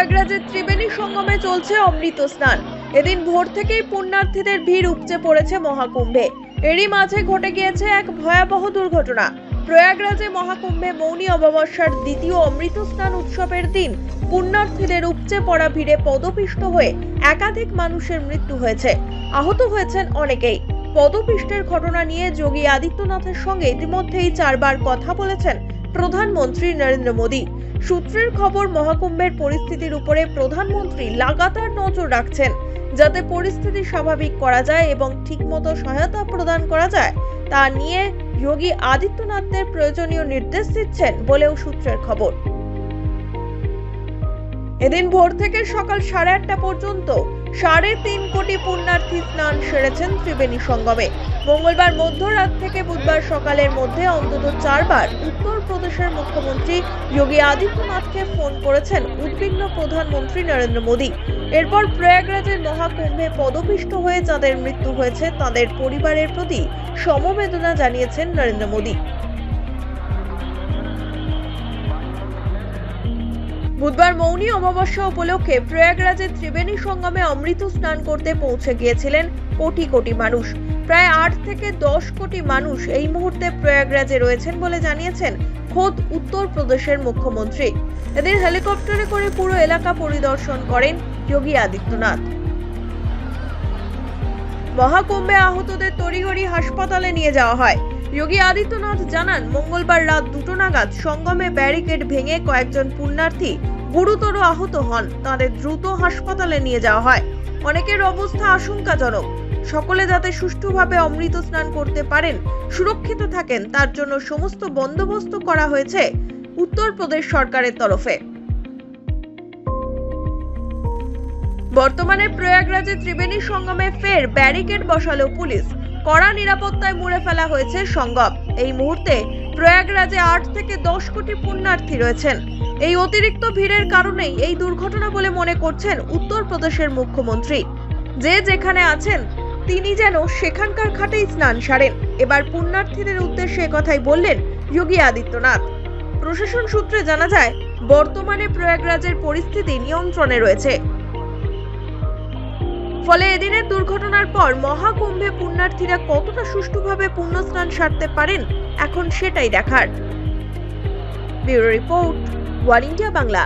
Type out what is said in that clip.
প্রয়াগরাজের ত্রিবেণী সঙ্গমে চলছে অমৃত স্নান। এদিন ভোর থেকেই পুণ্যার্থীদের ভিড় উপচে পড়েছে মহাকুম্ভে। এরই মাঝে ঘটে গিয়েছে এক ভয়াবহ দুর্ঘটনা। প্রয়াগরাজে মহাকুম্ভে মৌনী অমাবস্যার দ্বিতীয় অমৃত স্নান উৎসবের দিন পুণ্যার্থীদের উপচে পড়া ভিড়ে পদপিষ্ট হয়ে একাধিক মানুষের মৃত্যু হয়েছে। আহত হয়েছেন অনেকেই। পদপিষ্টের ঘটনা নিয়ে যোগী আদিত্যনাথের সঙ্গে ইতিমধ্যেই চারবার কথা বলেছেন প্রধানমন্ত্রী নরেন্দ্র মোদী। সূত্রের খবর, মহাকুম্ভের পরিস্থিতির উপরে প্রধানমন্ত্রী লাগাতার নজর রাখছেন। যাতে পরিস্থিতি স্বাভাবিক করা যায় এবং ঠিকমতো সহায়তা প্রদান করা যায়, তা নিয়ে যোগী আদিত্যনাথদের প্রয়োজনীয় নির্দেশ দিচ্ছেন বলেও সূত্রের খবর। এদিন ভোর থেকে সকাল সাড়ে আটটা পর্যন্ত সাড়ে তিন কোটি পুণ্যার্থী স্নান সেরেছেন ত্রিবেণী সঙ্গমে। মঙ্গলবার মধ্যরাত থেকে বুধবার সকালের মধ্যে অন্তত চারবার উত্তরপ্রদেশের মুখ্যমন্ত্রী যোগী আদিত্যনাথকে ফোন করেছেন উদ্বিগ্ন প্রধানমন্ত্রী নরেন্দ্র মোদী। এরপর প্রয়াগরাজের মহাকুম্ভে পদপিষ্ট হয়ে যাদের মৃত্যু হয়েছে, তাদের পরিবারের প্রতি সমবেদনা জানিয়েছেন নরেন্দ্র মোদী। বুধবার মৌনী অমাবস্যা উপলক্ষে প্রয়াগরাজের ত্রিবেণী সঙ্গমে অমৃত স্নান করতে পৌঁছে গিয়েছিলেন কোটি কোটি মানুষ। প্রায় আট থেকে দশ কোটি মানুষ এই মুহূর্তে প্রয়াগরাজে রয়েছেন বলে জানিয়েছেন খোদ উত্তরপ্রদেশের মুখ্যমন্ত্রী। এদিন হেলিকপ্টারে করে পুরো এলাকা পরিদর্শন করেন যোগী আদিত্যনাথ। মহাকুম্ভে আহতদের তড়িঘড়ি হাসপাতালে নিয়ে যাওয়া হয়। যোগী আদিত্যনাথ জানান, মঙ্গলবার রাত দুটো নাগাদ সঙ্গমে ব্যারিকেড ভেঙে কয়েকজন পুণ্যার্থী গুরুতর আহত হন। তাদের দ্রুত হাসপাতালে নিয়ে যাওয়া হয়। অনেকের অবস্থা আশঙ্কাজনক। সকলে যাতে সুষ্ঠুভাবে অমৃত স্নান করতে পারেন, সুরক্ষিত থাকেন, তার জন্য সমস্ত বন্দোবস্ত করা হয়েছে উত্তরপ্রদেশ সরকারের তরফে। বর্তমানে প্রয়াগরাজে ত্রিবেণী সঙ্গমে ফের ব্যারিকেড বসালো পুলিশ। কড়া নিরাপত্তায় মুড়ে ফেলা হয়েছে সঙ্গম। এই মুহূর্তে প্রয়াগরাজে আট থেকে দশ কোটি পুণ্যার্থী রয়েছেন। এই অতিরিক্ত ভিড়ের কারণেই এই দুর্ঘটনা বলে মনে করছেন উত্তরপ্রদেশের মুখ্যমন্ত্রী। যে যেখানে আছেন, তিনি যেন সেখানকার ঘাটেই স্নান সারেন। এবার পুণ্যার্থীদের উদ্দেশ্যে কথাই বললেন যোগী আদিত্যনাথ। প্রশাসন সূত্রে জানা যায়, বর্তমানে প্রয়াগরাজের পরিস্থিতি নিয়ন্ত্রণে রয়েছে। ফলে এদিনের দুর্ঘটনার পর মহাকুম্ভে পুণ্যার্থীরা কতটা সুষ্ঠুভাবে পুণ্যস্নান সারতে পারেন, এখন সেটাই দেখার। Bureau report, wall India Bangla.